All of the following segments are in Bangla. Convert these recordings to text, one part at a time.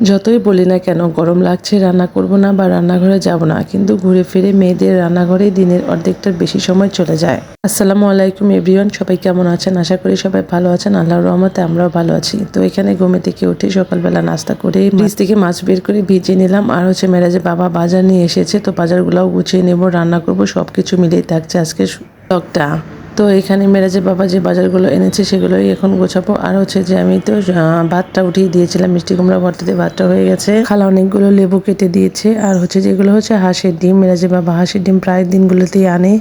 যতই বলি না কেন গরম লাগছে রান্না করব না বা রান্নাঘরে যাব না কিন্তু ঘুরে ফিরে মেয়েদের রান্নাঘরে দিনের অর্ধেকটার বেশি সময় চলে যায়। আসসালামু আলাইকুম এভরিওয়ান সবাই কেমন আছেন? আশা করি সবাই ভালো আছেন। আল্লাহর রহমতে আমরাও ভালো আছি। তো এখানে ঘুমে থেকে উঠে সকালবেলা নাস্তা করে ফ্রিজ থেকে মাছ বের করে ভিজিয়ে নিলাম। আর হচ্ছে মেরাজে বাবা বাজার নিয়ে এসেছে তো বাজারগুলোও গুছিয়ে নেব রান্না করব সব কিছু মিলেই থাকছে আজকে টকটা তো এখানে মেরাজের বাবা যে বাজারগুলো এনেছে সেগুলোই এখন গোছাবো। আর হচ্ছে যে আমি তো ভাতটা উঠিয়ে দিয়েছিলাম, মিষ্টি কুমড়া ভর্তাতে ভাতটা হয়ে গেছে। খালা অনেকগুলো লেবু কেটে দিয়েছে। আর হচ্ছে যেগুলো হচ্ছে হাঁসের ডিম, মেরাজের বাবা হাঁসের ডিম প্রায় দিনগুলোতেই আনে।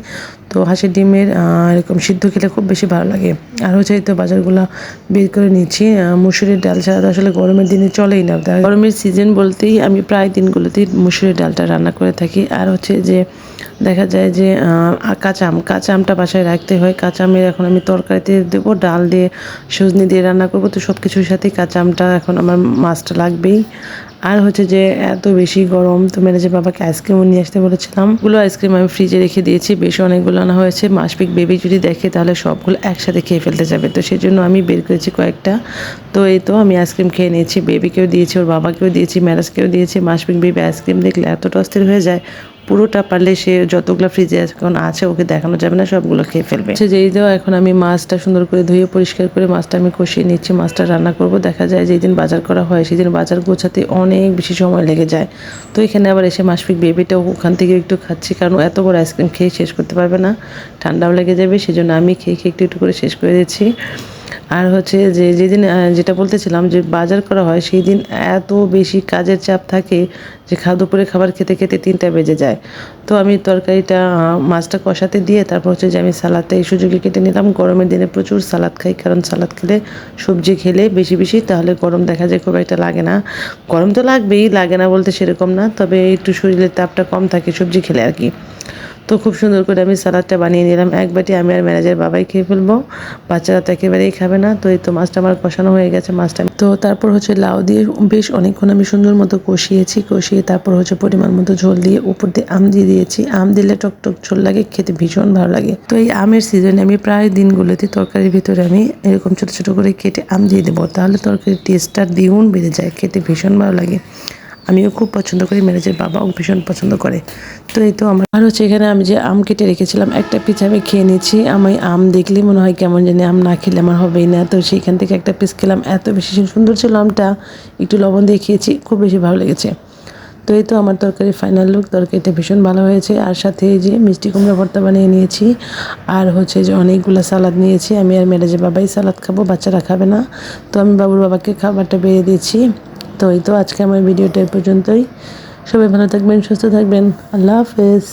তো হাঁসের ডিমের এরকম সিদ্ধ খেলে খুব বেশি ভালো লাগে। আর হচ্ছে তো বাজারগুলো বের করে নিচ্ছি। মুসুরির ডাল ছাড়া তো আসলে গরমের দিনে চলেই না। গরমের সিজন বলতেই আমি প্রায় দিনগুলোতেই মুসুরির ডালটা রান্না করে থাকি। আর হচ্ছে যে দেখা যায় যে কাঁচা আম, কাঁচা আমটা বাসায় রাখতে হয়। কাঁচা আমের এখন আমি তরকারিতে দেবো, ডাল দিয়ে, সজনি দিয়ে রান্না করব। তো সব কিছুর সাথেই কাঁচা আমটা এখন আমার মাছটা লাগবেই। আর হচ্ছে যে এত বেশি গরম, তো যে বাবাকে আইসক্রিমও নিয়ে আসতে বলেছিলাম। গুলো আইসক্রিম আমি ফ্রিজে রেখে দিয়েছি। বেশ অনেকগুলো আনা হয়েছে মাসপিক বেবি যদি দেখে তাহলে সবগুলো একসাথে খেয়ে ফেলতে যাবে। তো সেই জন্য আমি বের করেছি কয়েকটা। তো এই তো আমি আইসক্রিম খেয়ে নিয়েছি বেবিকেও দিয়েছি, ওর বাবাকেও দিয়েছি ম্যারাজকেও দিয়েছি মাসপিক বেবি আইসক্রিম দেখলে এতটা অস্থির হয়ে যায় পুরোটা পারলে সে যতগুলো ফ্রিজে এখন আছে, ওকে দেখানো যাবে না, সবগুলো খেয়ে ফেলবে। যেই দেওয়া এখন আমি মাছটা সুন্দর করে ধুয়ে পরিষ্কার করে মাছটা আমি কষিয়ে নিচ্ছি, মাছটা রান্না করব। দেখা যায় যেদিন বাজার করা হয় সেদিন বাজার গোছাতে অনেক বেশি সময় লেগে যায়। তো এখানে আবার এসে মাসফিক বেবিটাও ওখান থেকে একটু খাচ্ছি, কারণ এত বড় আইসক্রিম খেয়ে শেষ করতে পারবে না। ঠান্ডাও লেগে যাবে, সেজন্য আমি খেয়ে খেয়ে একটু একটু করে শেষ করে দিচ্ছি। আর হচ্ছে যে যেদিন যেটা বলতেছিলাম যে বাজার করা হয় সেই দিন এত বেশি কাজের চাপ থাকে যে দুপুরে খাবার খেতে খেতে তিনটা বেজে যায়। তো আমি তরকারিটা মাছটা কষাতে দিয়ে তারপর হচ্ছে যে আমি সালাদটা এই সুযোগে কেটে নিলাম। গরমের দিনে প্রচুর সালাদ খাই, কারণ সালাদ খেলে সবজি খেলে বেশি বেশি, তাহলে গরম দেখা যায় খুব একটা লাগে না। গরম তো লাগবেই, লাগে না বলতে সেরকম না, তবে একটু শরীরের তাপটা কম থাকে সবজি খেলে আর কি। তো খুব সুন্দর করে আমি সালাদটা বানিয়ে নিলাম। এক বাটি আমি আর ম্যানেজার বাবাই খেয়ে ফেলব। বাচ্চারা তো একেবারেই খাবে না, তো এই তো মাছটা আমার কষানো হয়ে গেছে মাছটা। তো তারপর হচ্ছে লাউ দিয়ে বেশ অনেকক্ষণ আমি সুন্দর মতো কষিয়েছি, কষিয়ে তারপর হচ্ছে পরিমাণ মতো ঝোল দিয়ে উপর দিয়ে আম দিয়ে দিয়েছি। আম দিলে টক টক ঝোল লাগে, খেতে ভীষণ ভালো লাগে। তো এই আমের সিজনে আমি প্রায় দিনগুলোতে তরকারির ভিতরে আমি এরকম ছোটো ছোটো করে কেটে আম দিয়ে দেবো। তাহলে তরকারির টেস্টটা দ্বিগুণ বেড়ে যায়, খেতে ভীষণ ভালো লাগে। আমিও খুব পছন্দ করি, ম্যানেজের বাবাও ভীষণ পছন্দ করে। তো এই তো আমার আর হচ্ছে এখানে আমি যে আম কেটে রেখেছিলাম, একটা পিস আমি খেয়ে নিয়েছি। আমি আম দেখলেই মনে হয় কেমন জানি আম না খেলে আমার হবেই না। তো সেইখান থেকে একটা পিস খেলাম, এত বেশি সুন্দর ছিল আমটা। একটু লবণ দিয়ে খেয়েছি, খুব বেশি ভালো লেগেছে। তো এই তো আমার তরকারি ফাইনাল লুক তরকারিটা ভীষণ ভালো হয়েছে। আর সাথে এই যে মিষ্টি কুমড়া ভর্তা বানিয়ে নিয়েছি। আর হচ্ছে যে অনেকগুলো সালাদ নিয়েছি। আমি আর মেরেজে বাবাই সালাদ খাব, বাচ্চারা খাবে না। তো আমি বাবুর বাবাকে খাবারটা বেড়ে দিয়েছি। তো এই তো আজকে আমার ভিডিওটা পর্যন্তই। সবাই ভালো থাকবেন সুস্থ থাকবেন। আল্লাহ হাফেজ।